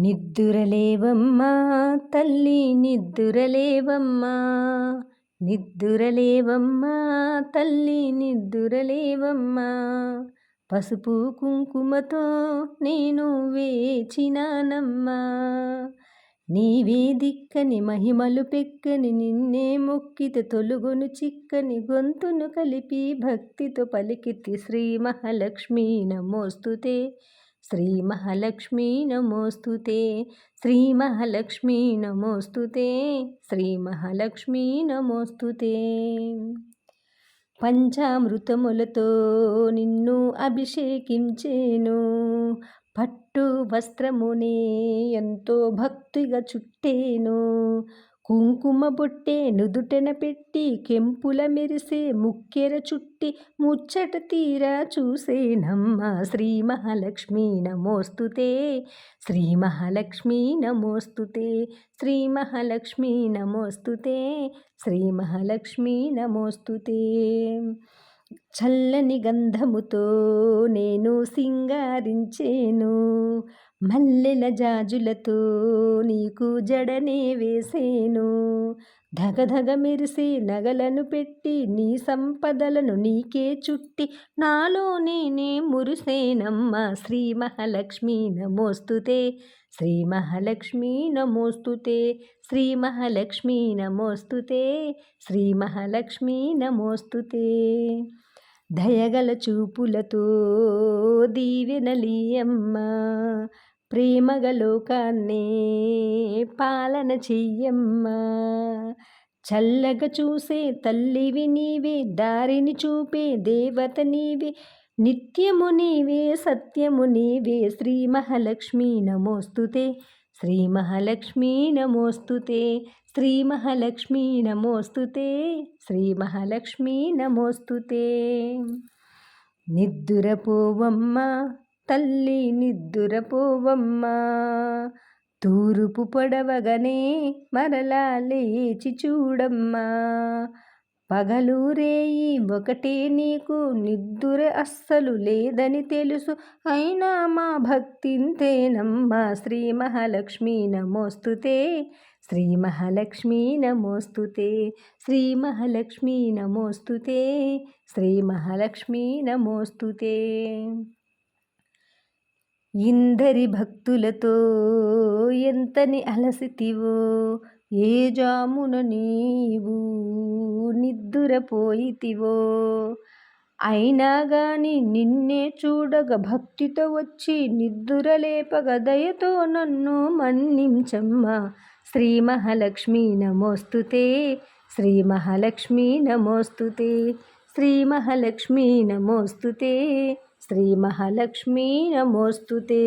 నిద్దురలేవమ్మా తల్లి నిద్దురలేవమ్మా. నిద్దురలేవమ్మా తల్లి నిద్దురలేవమ్మా. పసుపు కుంకుమతో నేను వేచినానమ్మా. నీవే దిక్కని మహిమలు పెక్కని నిన్నే మొక్కిత తొలుగును చిక్కని గొంతును కలిపి భక్తితో పలికితి శ్రీ మహాలక్ష్మీ నమోస్తుతే. శ్రీ మహాలక్ష్మీ నమోస్తుతే శ్రీ మహాలక్ష్మీ నమోస్తుతే శ్రీ మహాలక్ష్మీ నమోస్తుతే పంచామృతములతో నిన్ను అభిషేకించేను. పట్టు వస్త్రమునే ఎంతో భక్తిగా చుట్టేను. కుంకుమ బొట్టే నుదుటన పెట్టి కెంపుల మెరిసే ముక్కెర చుట్టి ముచ్చట తీరా చూసేనమ్మ శ్రీ మహాలక్ష్మి నమోస్తుతే. శ్రీ మహాలక్ష్మి నమోస్తుతే. శ్రీ మహాలక్ష్మి నమోస్తుతే. శ్రీ మహాలక్ష్మి నమోస్తుతే. చల్లని గంధముతో నేను సింగారించేను. మల్లెల జాజులతో నీకు జడనే వేసేను. ధగధగ మెరిసి నగలను పెట్టి నీ సంపదలను నీకే చుట్టి నాలో నేనే మురుసేనమ్మ. శ్రీ మహాలక్ష్మి నమోస్తుతే శ్రీ మహాలక్ష్మి నమోస్తుతే శ్రీ మహాలక్ష్మి నమోస్తుతే శ్రీ మహాలక్ష్మి నమోస్తుతే. దయగల చూపులతో దీవెనలీయమ్మ ప్రేమగలోకాన్ని పాలన చెయ్యమ్మా. చల్లగా చూసే తల్లివి నీవే దారిని చూపే దేవత నీవే నిత్యము నీవే సత్యము నీవే. శ్రీ మహాలక్ష్మి నమోస్తుతే శ్రీమహాలక్ష్మీ నమోస్తు నమోస్తుతే శ్రీమహాలక్ష్మీ నమోస్తుతే శ్రీమహాలక్ష్మీ నమోస్తుతే నిద్దురపోవమ్మ తల్లి నిద్దురపోవమ్మా తూరుపు పొడవగనే మరలా లేచి చూడమ్మా. పగలు రేయి ఒకటే నీకు నిద్దుర అస్సలు లేదని తెలుసు. అయినా మా భక్తింతేనమ్మా శ్రీ మహాలక్ష్మీ నమోస్తుతే శ్రీ మహాలక్ష్మీ నమోస్తుతే శ్రీ మహాలక్ష్మీ నమోస్తుతే శ్రీ మహాలక్ష్మి నమోస్తుతే. ఇందరి భక్తులతో ఎంతని అలసితివో ఏ జామున నీవు నిద్దురపోయితివో అయినా గాని నిన్నే చూడగ భక్తితో వచ్చి నిద్దురలేపగ దయతో నన్ను మన్నించమ్మ. శ్రీ మహాలక్ష్మి నమోస్తుతే శ్రీ మహాలక్ష్మి నమోస్తుతే శ్రీ మహాలక్ష్మి నమోస్తుతే శ్రీ మహాలక్ష్మీ నమోస్తుతే.